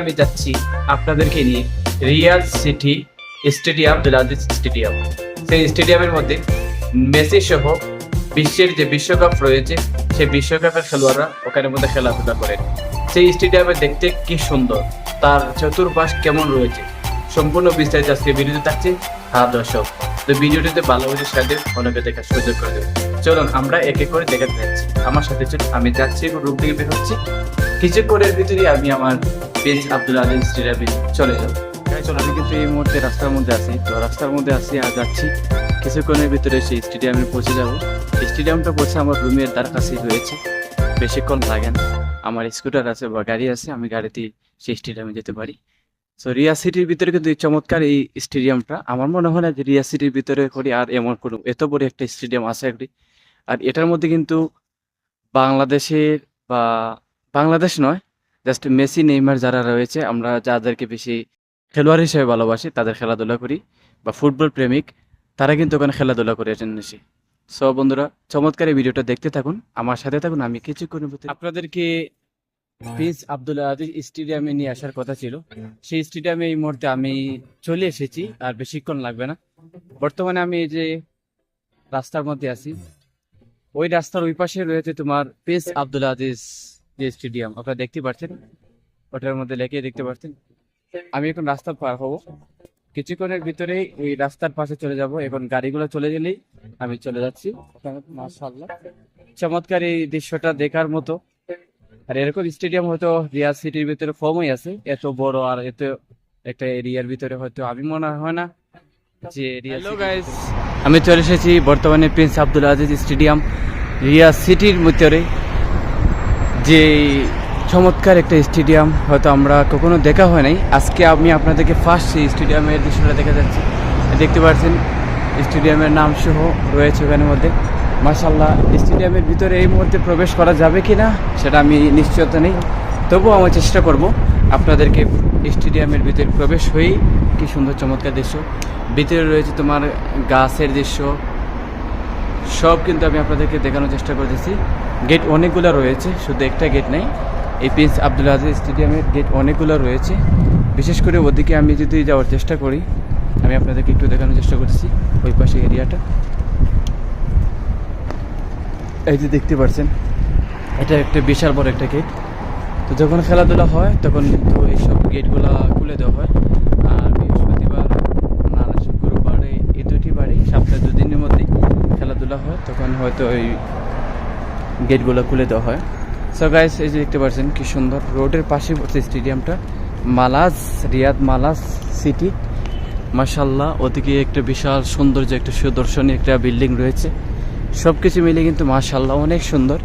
আমি যাচ্ছি আপনাদেরকে নিয়ে Riyadh city stadium Abdul stadium. সেই স্টেডিয়ামের মধ্যে মেসি সহ বিশ্বের যে বিশ্বকাপ রয়েছে, সেই বিশ্বকাপের খেলোয়াড়রা ওখানের মধ্যে খেলাধুলা করেন। সেই স্টেডিয়ামে দেখতে কি সুন্দর, তার চতুর্পাশ কেমন রয়েছে, সম্পূর্ণ বিস্তারিত আজকে ভিডিওতে থাকছে। হ্যাঁ দর্শক, তো ভিডিওটিতে ভালোভাবে সাথে অনেকে দেখার সুযোগ করে দেবে চলুন, আমরা এক এক করে দেখাতে যাচ্ছি আমার সাথে চলুন, আমি যাচ্ছি এবং রুম থেকে বের হচ্ছি। কিছুক্ষণের ভিতরে আমি আমার বেঞ্চ আব্দুল আলী স্টেডিয়ামে চলে যাব। চলো আমি কিন্তু এই মুহূর্তে রাস্তার মধ্যে আছি। তো রাস্তার মধ্যে আছি আর যাচ্ছি। কিছুক্ষণের ভিতরে সেই স্টেডিয়ামে পৌঁছে যাব। স্টেডিয়ামটা পৌঁছে আমার রুমের তার কাছেই রয়েছে। বেশিক্ষণ লাগে না। আমার স্কুটার আছে বা গাড়ি আছে, আমি গাড়িতে সেই স্টেডিয়ামে যেতে পারি। সো রিয়া সিটির ভিতরে কিন্তু এই চমৎকার এই স্টেডিয়ামটা। আমার মনে হয় না যে রিয়া সিটির ভিতরে করি আর এমন কোনো, এত বড় একটা স্টেডিয়াম আছে একটি। আর এটার মধ্যে কিন্তু বাংলাদেশের বা বাংলাদেশ নয় জাস্ট মেসি, নেইমার যারা রয়েছে, আমরা যাদেরকে বেশি খেলোয়াড় হিসেবে ভালোবাসি, তাদের খেলাধুলা করি বা ফুটবল প্রেমিক, তারা কিন্তু ওখানে খেলাধুলা করে এসে সো বন্ধুরা, চমৎকার এই ভিডিওটা দেখতে থাকুন, আমার সাথে থাকুন, আমি কিছুক্ষণের ভিতরে আপনাদেরকে প্রিন্স আব্দুল আজিজ স্টেডিয়ামে নিয়ে আসার কথা ছিল। সেই স্টেডিয়ামে এই মুহূর্তে আমি চলে এসেছি, আর বেশিক্ষণ লাগবে না। বর্তমানে আমি এই যে রাস্তার মধ্যে আছি ওই রাস্তার ওই পাশে রয়েছে তোমার প্রিন্স আব্দুল আজিজ যে স্টেডিয়াম আপনারা দেখতে পাচ্ছেন ওটার মধ্যে লেখে দেখতে পাচ্ছেন আমি এখন রাস্তা পার হব। কিছুক্ষণের ভিতরেই ওই রাস্তার পাশে চলে যাব। এখন গাড়িগুলো চলে গেলেই আমি চলে যাচ্ছি। মাশাআল্লাহ। চমৎকার এই দৃশ্যটা দেখার মতো। আর এরকম স্টেডিয়াম হয়তো রিয়াদ সিটির ভিতরে কমই আছে। এত বড় আর এত একটা এরিয়ার ভিতরে হয়তো আমি মনে হয় না যে গাইস আমি চলে এসেছি বর্তমানে prince Abdul Aziz stadium Riyadh সিটির ভিতরে যে চমৎকার একটা স্টেডিয়াম হয়তো আমরা কখনো দেখা হয় নাই। আজকে আমি আপনাদেরকে ফার্স্ট সেই স্টেডিয়ামের দৃশ্যটা দেখা যাচ্ছি। দেখতে পাচ্ছেন, স্টেডিয়ামের নাম সহ রয়েছে ওখানের মধ্যে। মাসাল্লাহ স্টেডিয়ামের ভিতরে এই মুহূর্তে প্রবেশ করা যাবে কি না সেটা আমি নিশ্চয়তা নেই। তবুও আমি চেষ্টা করব আপনাদেরকে স্টেডিয়ামের ভিতরে প্রবেশ হয়েই কি সুন্দর চমৎকার দৃশ্য। ভিতরে রয়েছে তোমার গাছের দৃশ্য সব কিন্তু আমি আপনাদেরকে দেখানোর চেষ্টা করতেছি গেট অনেকগুলো রয়েছে, শুধু একটা গেট নেই। এই প্রিন্স আব্দুল আজিজ স্টেডিয়ামের গেট অনেকগুলো রয়েছে। বিশেষ করে ওদিকে আমি যদি যাওয়ার চেষ্টা করি, আমি আপনাদেরকে একটু দেখানোর চেষ্টা করতেছি, ওই পাশে এরিয়াটা। এই যে দেখতে পাচ্ছেন, এটা একটা বিশাল বড় একটা গেট তো যখন খেলাধুলা হয়, তখন কিন্তু এইসব গেটগুলো খুলে দেওয়া হয় আর বৃহস্পতিবার না না শুক্রবারে এই দুটি বারে সপ্তাহে দুদিনের মধ্যেই খেলাধুলা হয়, তখন হয়তো ওই গেটগুলো খুলে দেওয়া হয়। সো গাইস এই যে দেখতে পাচ্ছেন কি সুন্দর। রোডের পাশে পড়ছে স্টেডিয়ামটা মালাজ রিয়াদ মালাজ সিটি মাসাল্লাহ ওদিকে একটা বিশাল সৌন্দর্য, একটা সুদর্শনী একটা বিল্ডিং রয়েছে। সব কিছু মিলে কিন্তু মাসাল্লাহ অনেক সুন্দর।